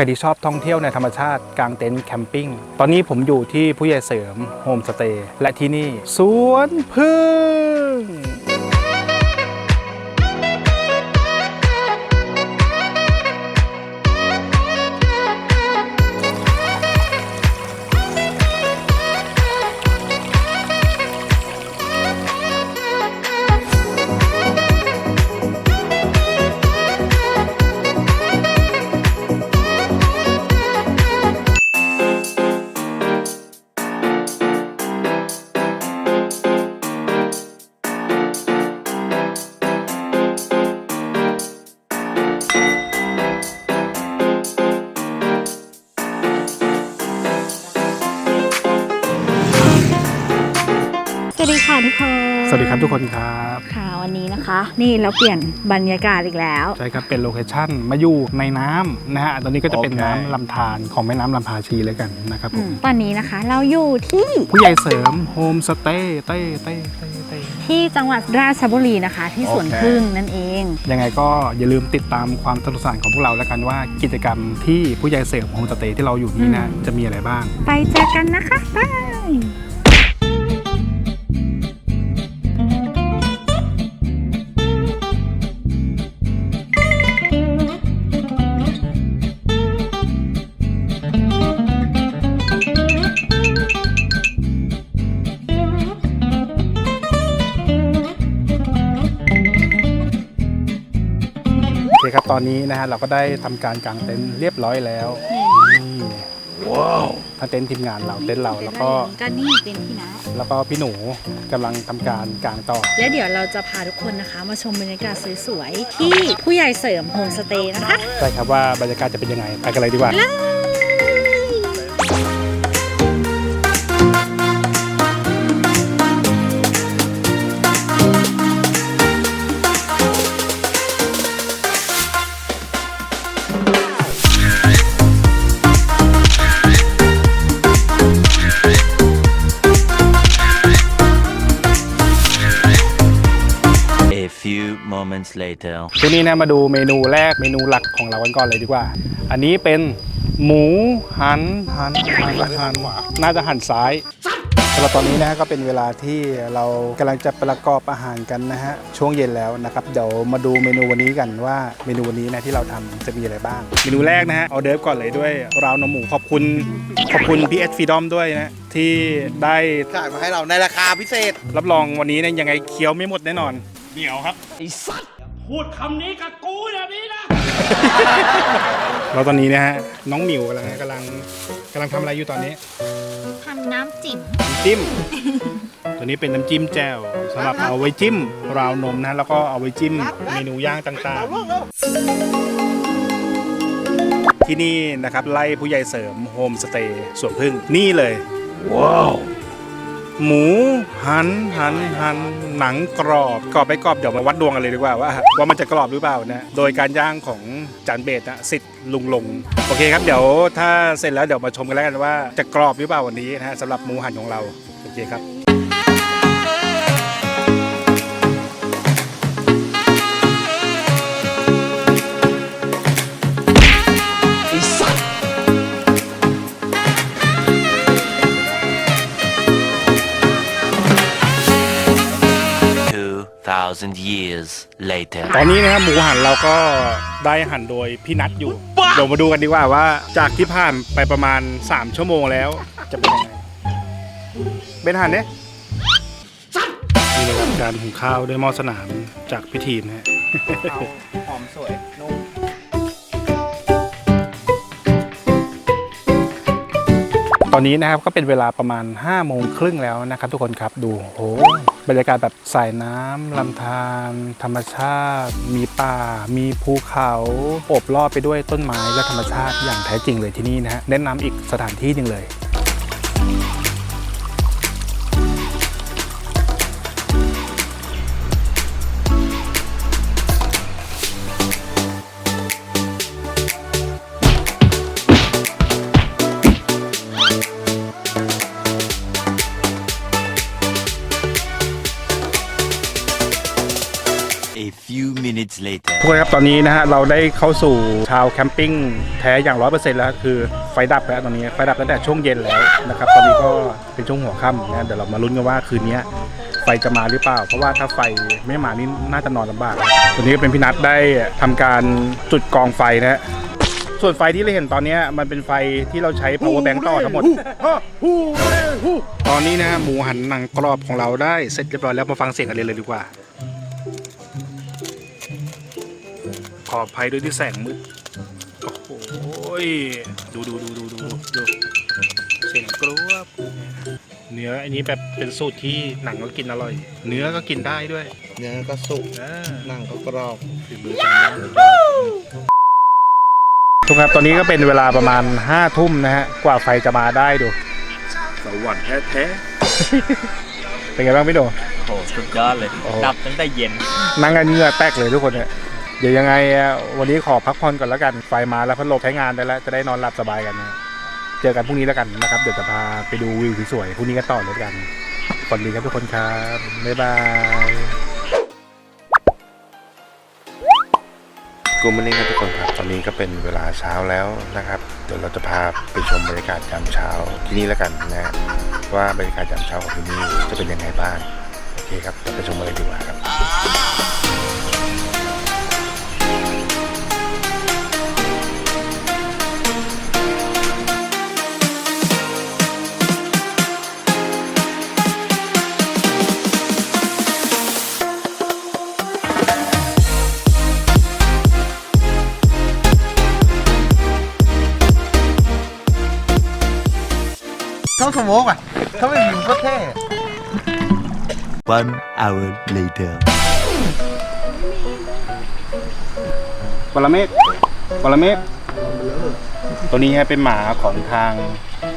ครที่ชอบท่องเที่ยวในธรรมชาติกางเต็นท์แคมปิ้ง ตอนนี้ผมอยู่ที่ผู้ใหญ่เสริมโฮมสเตย์และที่นี่ สวนพึ่ง สวัสดีครับทุกคนครับค่ะวันนี้นะคะ นี่เราเปลี่ยนบรรยากาศอีกแล้วใช่ครับเป็นโลเคชั่นมาอยู่ในน้ำนะฮะตอนนี้ก็จะเป็นโอเคน้ำลำธารของแม่น้ำลำพาชีเลยกันนะครับผมตอนนี้นะคะ เราอยู่ที่ผู้ใหญ่เสริมโฮมสเตย์เต้เต้เต้เต้ที่จังหวัดราชบุรีนะคะ ที่สวนโอเค พึ่งนั่นเอง ยังไงก็อย่าลืมติดตามความสนุกสนานของพวกเราแล้วกันว่ากิจกรรมที่ผู้ใหญ่เสริมโฮมสเตย์ที่เราอยู่นี้นะอืมจะมีอะไรบ้าง ไปเจอกันนะคะบาย เคครับ ตอนนี้นะฮะเราก็ได้ทำการกางเต็นท์เรียบร้อยแล้วนี่ว้าวทั้งเต็นท์ทีมงานเราเต็นท์เราแล้วก็ก็นี่เป็นที่นะแล้วก็พี่หนูกำลังทำการกางต่อ และเดี๋ยวเราจะพาทุกคนนะคะ มาชมบรรยากาศสวยๆที่ผู้ใหญ่เสริมโฮมสเตย์นะคะใช่ครับว่าบรรยากาศจะเป็นยังไงไปกันเลยดีกว่า moments later. ทีนี้นะมาดูเมนูแรกเมนูหลักของเรากันก่อนเลยดีกว่า อันนี้เป็นหมูหันหันหันหันน่าจะหันซ้ายสำหรับตอนนี้นะก็เป็นเวลาที่เรากำลังจะประกอบอาหารกันนะฮะช่วงเย็นแล้วนะครับเดี๋ยวมาดูเมนูวันนี้กันว่าเมนูวันนี้นะที่เราทำจะมีอะไรบ้าง เมนูแรกนะฮะเอาเดิร์ฟก่อนเลยด้วยราวนมหมูขอบคุณขอบคุณพีเอสฟีดอมด้วยนะที่ได้ขายมาให้เราในราคาพิเศษ รับรองวันนี้เนี่ยยังไงเคี้ยวไม่หมดแน่นอน เดี๋ยวครับ ไอ้สัตว์พูดคำนี้กับกูอย่างนี้นะ เราตอนนี้นะฮะน้องหมิวกำลังกำลังกำลังทำอะไรอยู่ตอนนี้ทำน้ำจิ้มน้ำจิ้ม ตัวนี้เป็นน้ำจิ้มแจ่วสำหรับเอาไว้จิ้มราวนมนะ แล้วก็เอาไว้จิ้มเมนูย่างต่างๆ ที่นี่นะครับไล่ผู้ใหญ่เสริมโฮมสเตย์สวนพึ่งนี่เลย ว้าว หมูหันหันหันหนังกรอบกรอบไปกรอบเดี๋ยวมาวัดดวงกันเลยดีกว่าว่าว่ามันจะกรอบหรือเปล่านะโดยการย่างของจานเบสนะสิทธิ์ลุงลงโอเคครับเดี๋ยวถ้าเสร็จแล้วเดี๋ยวมาชมกันแล้วกันว่าจะกรอบหรือเปล่าวันนี้นะฮะสำหรับหมูหันของเราโอเคครับ 2,000 years later. ตอนนี้นะครับหมูหันเราก็ได้หั่นโดยพี่นัทอยู่ เดี๋ยวมาดูกันดีกว่าว่า จากที่ผ่านไปประมาณ 3 ชั่วโมงแล้ว จะเป็นยังไงเป็นหั่นเนี่ยนี่นะครับการหุงข้าวด้วยหม้อสนามจากพิธีนะฮะ หอมสวยนุ่ม อนนี้นะครับก็เป็นเวลาประมาณ5้าโมงครึ่งแล้วนะครับทุกคนครับดูโอ้โหบรรยากาศแบบสายน้ำลำธารธรรมชาติ มีป่า มีภูเขาโอบรอบไปด้วยต้นไม้และธรรมชาติอย่างแท้จริงเลยที่นี่นะฮะแนะนำอีกสถานที่หนึ่งเลย ทุกคนครับตอนนี้นะฮะเราได้เข้าสู่ชาวแคมปิ้งแท้อย่างร้อยเปอร์เซ็นต์แล้วคือไฟดับแล้วตอนนี้ไฟดับตั้งแต่ช่วงเย็นแล้วนะครับตอนนี้ก็เป็นช่วงหัวค่ำนะเดี๋ยวเรามาลุ้นกันว่าคืนนี้ไฟจะมาหรือเปล่า เพราะว่าถ้าไฟไม่มานี่น่าจะนอนลำบากวันนี้ก็เป็นพี่นัทได้ทำการจุดกองไฟนะฮะส่วนไฟที่เราเห็นตอนนี้มันเป็นไฟที่เราใช้ power bank ต่อทั้งหมด ตอนนี้นะฮะหมูหันหนังกรอบของเราได้เสร็จเรียบร้อยแล้วมาฟังเสียงกันเลยเลยดีกว่า ขออภัยด้วยที่แสงมืด โอ้โหยดูดูดูดูดูดูเสียงกรวบเนื้ออันนี้แบบเป็นสูตรที่หนังก็กินอร่อย เนื้อก็กินได้ด้วย เนื้อก็สุกอ่าหนังก็กรอบฝีมือจางทุกครับ ตอนนี้ก็เป็นเวลาประมาณห้าทุ่มนะฮะ กว่าไฟจะมาได้ดู สวรรค์แท้เป็นไงบ้างพี่โดโอ้โหสุดยอดเลยโอ้โหดับตั้งแต่เย็น นั่งกันเหงื่อแตกเลยทุกคนเนี่ย เดี๋ยวยังไงวันนี้ขอพักผ่อนก่อนแล้วกัน ไฟมาแล้วพัดลมใช้งานได้แล้ว จะได้นอนหลับสบายกันนะเจอกันพรุ่งนี้แล้วกันนะครับ เดี๋ยวจะพาไปดูวิวสวยๆพรุ่งนี้กันต่อเลยกันสวัสดีครับทุกคนครับ บ๊ายบายกูมาเล่นครับทุกคนครับ ตอนนี้ก็เป็นเวลาเช้าแล้วนะครับ เดี๋ยวเราจะพาไปชมบรรยากาศยามเช้าที่นี่แล้วกันนะฮะว่าบรรยากาศยามเช้าของที่นี่จะเป็นยังไงบ้าง โอเคครับเดี๋ยวไปชมกันเลยดีกว่าครับ ต้องสโมกอะ ถ้าไม่มีก็เท่ One hour later. ปรเมศปรเมศตัวนี้ฮะเป็นหมาของทาง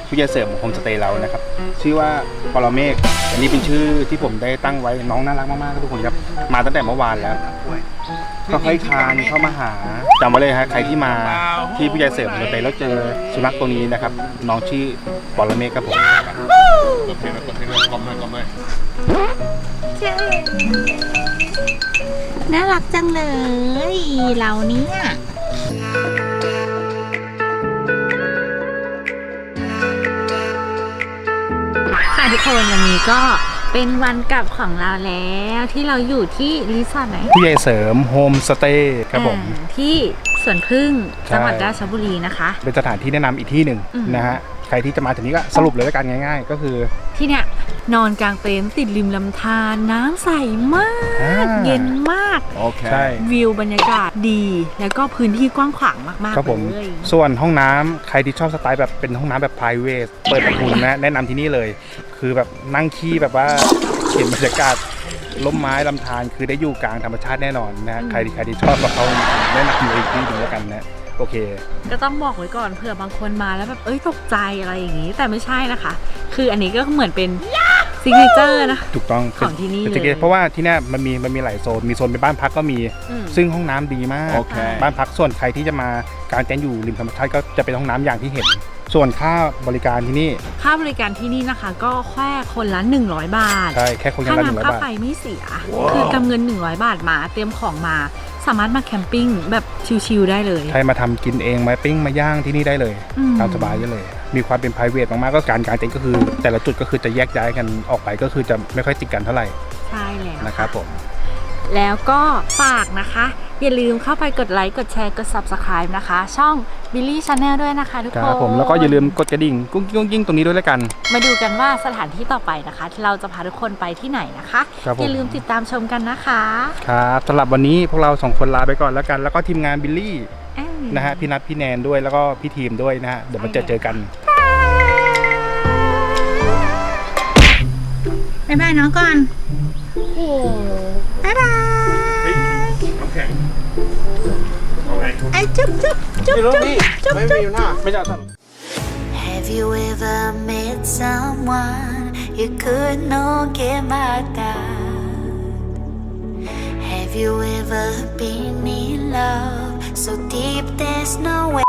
ผู้ใหญ่เสริมโฮมสเตย์เรานะครับ ชื่อว่าปรเมศอันนี้เป็นชื่อที่ผมได้ตั้งไว้น้องน่ารักมากๆครับทุกคนครับมาตั้งแต่เมื่อวานแล้วก็ ค่อยคลานเข้ามาหาจำไว้เลยฮะใครที่มาที่ผู้ใหญ่เสริมโฮมสเตย์แล้วเจอสุนัขตัวนี้นะครับน้องชื่อปรเมศครับผมน่ารักจังเลยเราเนี่ยค่ะทุกคนวันนี้ก็ เป็นวันกลับของเราแล้วที่เราอยู่ที่รีสอร์ทไหนผู้ใหญ่เสริมโฮมสเตย์ครับผม อ่าที่สวนพึ่งใช่ จังหวัดราชบุรีนะคะ เป็นสถานที่แนะนำอีกที่หนึ่งอืม นะฮะ ใครที่จะมาถึงนี้ก็สรุปเลยแล้วกันง่าย ๆ ก็คือ ที่เนี่ย นอนกลางเต็นท์ติดริมลำธารน้ำใสมาก อ่า เย็นมากโอเคใช่วิวบรรยากาศดี แล้วก็พื้นที่กว้างขวางมาก ครับๆ ผม เลย ส่วนห้องน้ำใครที่ชอบสไตล์แบบเป็นห้องน้ำแบบ p r i v a t เปิดประทุนนะ แนะนำที่นี่เลย คือแบบนั่งขี้แบบว่าเห็นบรรยากาศล้มไม้ลำธารคือได้อยู่กลางธรรมชาติแน่นอนนะ ใครที่ใครที่ชอบกับเขาแนะนำเลยอีกที่หนึ่งแล้วกันนะ โอเค ก็ต้องบอกไว้ก่อนเผื่อบางคนมาแล้วแบบเอ้ยตกใจอะไรอย่างนี้ แต่ไม่ใช่นะคะ คืออันนี้ก็เหมือนเป็น ซิกเนเจอร์นะ ถูกต้องของที่นี่ป็เลยเพราะว่าที่เนี่ยมันมีมันมีหลายโซน มีโซนเป็นบ้านพักก็มี อืม ซึ่งห้องน้ำดีมาก โอเค บ้านพักส่วนใครที่จะมากางเต็นท์อยู่ริมธรรมชาติก็จะเป็นห้องน้ำอย่างที่เห็น ส่วนค่าบริการที่นี่ ค่าบริการที่นี่นะคะ ก็แค่คนละ 100 บาท ใช่แค่คนละค่าละหนึ่งน้ำร้อยค่าบาท ไฟไม่เสีย คือกำเงิน 100 บาทมา เตรียมของมา สามารถมาแคมปิ้งแบบชิลๆได้เลย ใครมาทำกินเองมาปิ้งมาย่างที่นี่ได้เลยอืม ตามสบายได้เลย มีความเป็น p r i v a t มากๆก็การกางเต็นท์ก็คือ แต่ละจุดก็คือจะแยกย้ายกันออกไปก็คือจะไม่ค่อยติดกันเท่าไหร่ใช่แล้ว นะครับผมแล้วก็ฝากนะคะ อย่าลืมเข้าไปกดไลค์กดแชร์กด subscribe นะคะ ช่อง Billy Channel ด้วยนะคะทุกคคนรับผมแล้วก็อย่าลืมกดกระดิ่งกุ้งกิ้งกุ้งกิ้งตรงนี้ด้วยแล้วกัน มาดูกันว่าสถานที่ต่อไปนะคะ ที่เราจะพาทุกคนไปที่ไหนนะคะ ครับผม อย่าลืมติดตามชมกันนะคะ ครับสำหรับวันนี้พวกเราสองคนลาไปก่อนแล้วกัน แล้วก็ทีมงานบิลลี่เอ้ย นะฮะพี่นัทพี่แนนด้วยแล้วก็พี่ทีมด้วยนะฮะเดี๋ยวมาเจอเจอกัน บ๊ายบายน้องก่อนโอ้บ๊ายบายไอ้จุ๊บจุ๊บจุ๊บไม่รู้จุ๊บพี่จุ๊บไม่จุ๊มีบหน้าไม่ใช่ Have you ever met someone you could not get my doubt? Have you ever been in love so deep there's no way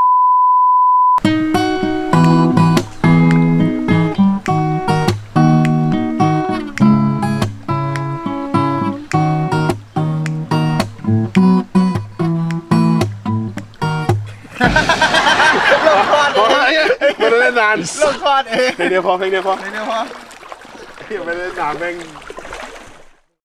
พอแล้วไอ้เนี่ยมันเล่นนานเลิกคลอดเองเพลงเดียวพอเพลงเดียวพอเพลงเดียวพอ มันเล่นนานแม่ง